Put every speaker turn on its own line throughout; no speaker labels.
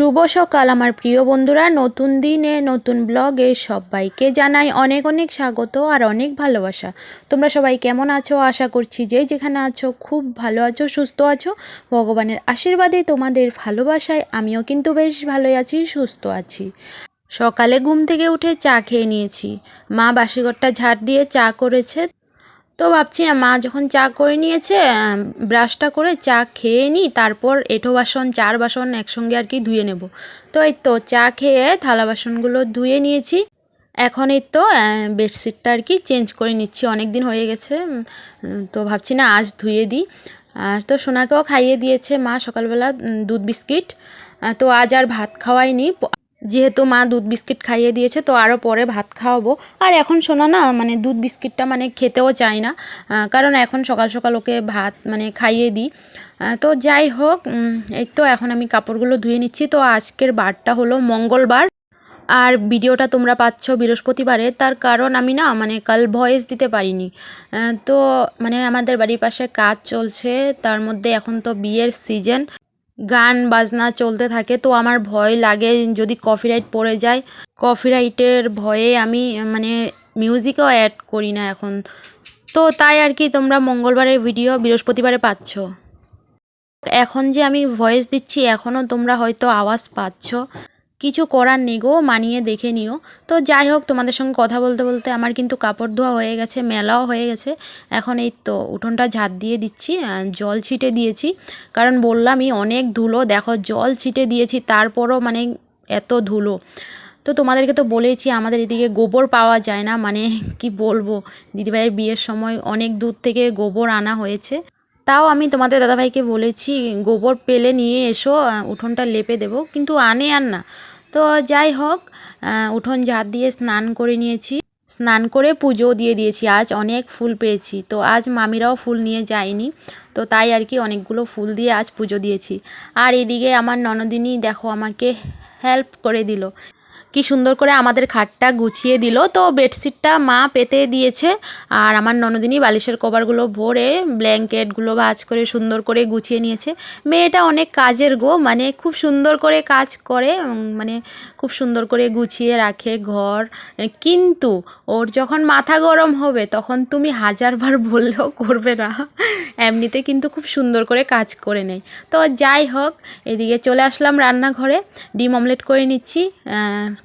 শুভ সকাল, আমার প্রিয় বন্ধুরা। নতুন দিনে, নতুন ব্লগে সবাইকে জানাই অনেক অনেক স্বাগত আর অনেক ভালোবাসা। তোমরা সবাই কেমন আছো? আশা করছি যে যেখানে আছো, খুব ভালো আছো, সুস্থ আছো। ভগবানের আশীর্বাদে তোমাদের ভালোবাসায় আমিও কিন্তু বেশ ভালোই আছি, সুস্থ আছি। সকালে ঘুম থেকে উঠে চা খেয়ে নিয়েছি। মা বাসিঘরটা ঝাড় দিয়ে চা করেছে। তো ভাবছি না, মা যখন চা করে নিয়েছে ব্রাশটা করে চা খেয়ে নিই তারপর এঁঠো বাসন, চার বাসন একসঙ্গে আর কি ধুয়ে নেব। তো এই তো চা খেয়ে থালা বাসনগুলো ধুয়ে নিয়েছি। এখন এই তো বেডশিটটা আর কি চেঞ্জ করে নিচ্ছি, অনেক দিন হয়ে গেছে তো ভাবছি না আজ ধুয়ে দিই। আর তো সোনাকেও খাইয়ে দিয়েছে মা সকালবেলা দুধ বিস্কিট। তো আজ আর ভাত খাওয়াইনি যেহেতু মা দুধ বিস্কিট খাইয়ে দিয়েছে, তো আরও পরে ভাত খাওয়াবো। আর এখন শোনা না মানে দুধ বিস্কিটটা মানে খেতেও চায় না কারণ এখন সকাল সকাল ওকে ভাত মানে খাইয়ে দিই। তো যাই হোক এই তো এখন আমি কাপড়গুলো ধুয়ে নিচ্ছি। তো আজকের বারটা হলো মঙ্গলবার। আর ভিডিওটা তোমরা পাচ্ছ বৃহস্পতিবারে, তার কারণ আমি না মানে কাল ভয়েস দিতে পারিনি। তো মানে আমাদের বাড়ির পাশে কাজ চলছে, তার মধ্যে এখন তো বিয়ের সিজন। গান, বাজনা চলতে থাকে, তো আমার ভয় লাগে যদি কপিরাইট পড়ে যায়। কপিরাইটের ভয়ে আমি মানে মিউজিকও অ্যাড করি না এখন। তো তাই আর কি তোমরা মঙ্গলবারের ভিডিও বৃহস্পতিবারে পাচ্ছ। এখন যে আমি ভয়েস দিচ্ছি, এখনও তোমরা হয়তো আওয়াজ পাচ্ছ। কিছু করার নেই গো, মানিয়ে দেখে নিও। তো যাই হোক, তোমাদের সঙ্গে কথা বলতে বলতে আমার কিন্তু কাপড় ধোয়া হয়ে গেছে, মেলাও হয়ে গেছে। এখন এই তো উঠোনটা ঝাঁট দিয়ে দিচ্ছি জল ছিটে দিয়েছি। কারণ বললামই অনেক ধুলো, দেখো জল ছিটে দিয়েছি, তারপরও মানে এত ধুলো। তো তোমাদেরকে তো বলেইছি, আমাদের এদিকে গোবর পাওয়া যায় না মানে কি বলব, দিদিভাইয়ের বিয়ের সময় অনেক দূর থেকে গোবর আনা হয়েছে। তাও আমি তোমাদের দাদাভাইকে বলেছি, গোবর পেলে নিয়ে এসো উঠোনটা লেপে দেবো। কিন্তু আনে আর না। তো যাই হোক উঠোন ঝাঁপ দিয়ে স্নান করে নিয়েছি। স্নান করে পুজো দিয়ে দিয়েছি। আজ অনেক ফুল পেয়েছি। তো আজ মামিরাও ফুল নিয়ে যায়নি। তো তাই আর কি অনেকগুলো ফুল দিয়ে আজ পুজো দিয়েছি। আর এদিকে আমার ননদিনী দেখো আমাকে হেল্প করে দিল। কি সুন্দর করে আমাদের খাটটা গুছিয়ে দিল। তো বেডশিটটা মা পেতে দিয়েছে আর আমার ননদিনী বালিশের কভারগুলো ভরে ব্ল্যাঙ্কেটগুলো ভাজ করে সুন্দর করে গুছিয়ে নিয়েছে। মেয়েটা অনেক কাজের গো মানে খুব সুন্দর করে কাজ করে মানে খুব সুন্দর করে গুছিয়ে রাখে ঘর। কিন্তু ওর যখন মাথা গরম হবে, তখন তুমি হাজারবার বললেও করবে না। এমনিতে কিন্তু খুব সুন্দর করে কাজ করে নেয়। তো যাই হোক, এদিকে চলে আসলাম রান্নাঘরে। ডিম অমলেট করে নিচ্ছি।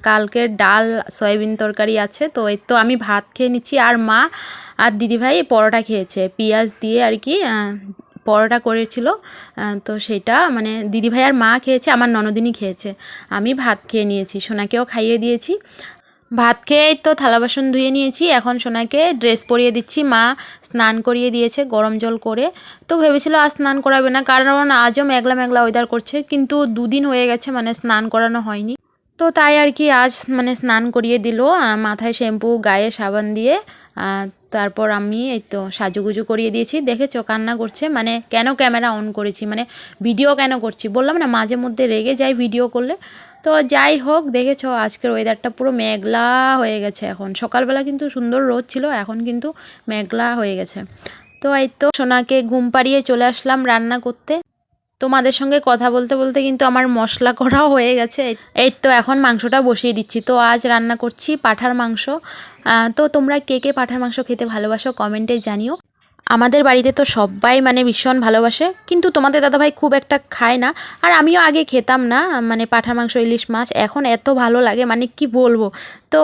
কালকের ডাল, সয়াবিন তরকারি আছে। তো এই তো আমি ভাত খেয়ে নিচ্ছি। আর মা আর দিদিভাই পরোটা খেয়েছে। পেঁয়াজ দিয়ে আর কি পরোটা করেছিল। তো সেটা মানে দিদিভাই আর মা খেয়েছে, আমার ননদিনই খেয়েছে। আমি ভাত খেয়ে নিয়েছি। সোনাকেও খাইয়ে দিয়েছি। ভাত খেয়ে তো থালা বাসন ধুয়ে নিয়েছি। এখন সোনাকে ড্রেস পরিয়ে দিচ্ছি। মা স্নান করিয়ে দিয়েছে গরম জল করে। তো ভেবেছিল আর স্নান করাবে না। কারণ আজও মেঘলা মেঘলা ওয়েদার করছে। কিন্তু দুদিন হয়ে গেছে মানে স্নান করানো হয়নি। তো তাই আর কি আজ মানে স্নান করিয়ে দিল মাথায় শ্যাম্পু গায়ে সাবান দিয়ে তারপর আমি এই তো সাজুগুজু করিয়ে দিয়েছি। দেখেছ কান্না করছে। মানে কেন ক্যামেরা অন করেছি? মানে ভিডিও কেন করছি? বললাম না, মাঝে মধ্যে রেগে যাই ভিডিও করলে। তো যাই হোক, দেখেছ আজকের ওয়েদারটা পুরো মেঘলা হয়ে গেছে এখন। সকালবেলা কিন্তু সুন্দর রোদ ছিল, এখন কিন্তু মেঘলা হয়ে গেছে। তো এই তো সোনাকে ঘুম পাড়িয়ে চলে আসলাম রান্না করতে। তোমাদের সঙ্গে কথা বলতে বলতে কিন্তু আমার মশলা করাও হয়ে গেছে। এই তো এখন মাংসটা বসিয়ে দিচ্ছি। তো আজ রান্না করছি পাঠার মাংস। তো তোমরা কে কে পাঠার মাংস খেতে ভালোবাসো কমেন্টে জানিও। আমাদের বাড়িতে তো সবাই মানে ভীষণ ভালোবাসে, কিন্তু তোমাদের দাদাভাই খুব একটা খায় না। আর আমিও আগে খেতাম না মানে পাঠার মাংস, ইলিশ মাছ, এখন এত ভালো লাগে মানে কি বলব? তো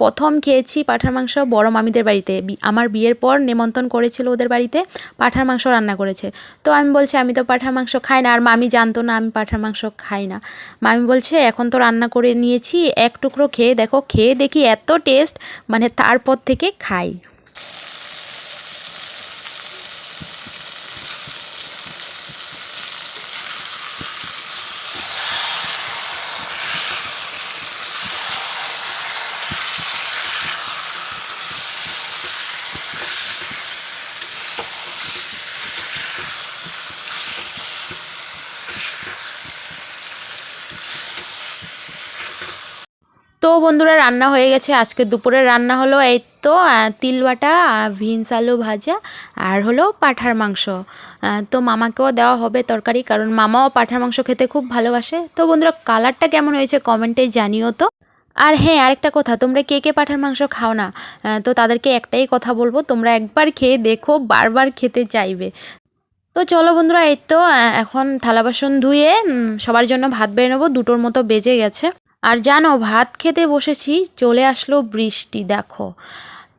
প্রথম খেয়েছি পাঠার মাংস বড় মামিদের বাড়িতে। আমার বিয়ের পর নেমন্তন্ন করেছিল ওদের বাড়িতে, পাঠার মাংস রান্না করেছে। তো আমি বলছি, আমি তো পাঠার মাংস খাই না। আর মামি জানতো না, আমি পাঠার মাংস খাই না। মামি বলছে, এখন তো রান্না করে নিয়েছি, এক টুকরো খেয়ে দেখো, খেয়ে দেখি এত টেস্ট মানে তারপর থেকে খাই। তো বন্ধুরা, রান্না হয়ে গেছে। আজকে দুপুরে রান্না হলো এই তো তিল বাটা, বিনস আলু ভাজা আর হলো পাঁঠার মাংস। তো মামাকেও দেওয়া হবে তরকারি কারণ মামাও পাঁঠার মাংস খেতে খুব ভালোবাসে। তো বন্ধুরা, কালারটা কেমন হয়েছে কমেন্টে জানিও তো। আর হ্যাঁ আরেকটা কথা, তোমরা কে কে পাঁঠার মাংস খাও না? তো তাদেরকে একটাই কথা বলব, তোমরা একবার খেয়ে দেখো, বারবার খেতে চাইবে। তো চলো বন্ধুরা, এই তো এখন থালা বাসন ধুয়ে সবার জন্য ভাত বেড়ে নেব, দুটোর মতো বেজে গেছে। আর জানো, ভাত খেতে বসেছি, চলে আসলো বৃষ্টি, দেখো।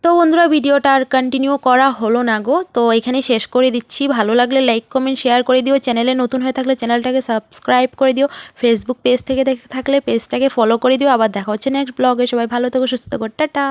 তো বন্ধুরা, ভিডিওটা আর কন্টিনিউ করা হলো না গো। তো এখানে শেষ করে দিচ্ছি। ভালো লাগলে লাইক কমেন্ট শেয়ার করে দিও। চ্যানেলে নতুন হয়ে থাকলে চ্যানেলটাকে সাবস্ক্রাইব করে দিও। ফেসবুক পেজ থেকে দেখতে থাকলে পেজটাকে ফলো করে দিও। আবার দেখা হচ্ছে নেক্সট ব্লগে সবাই ভালো থেকো, সুস্থ থেকো। টাটা!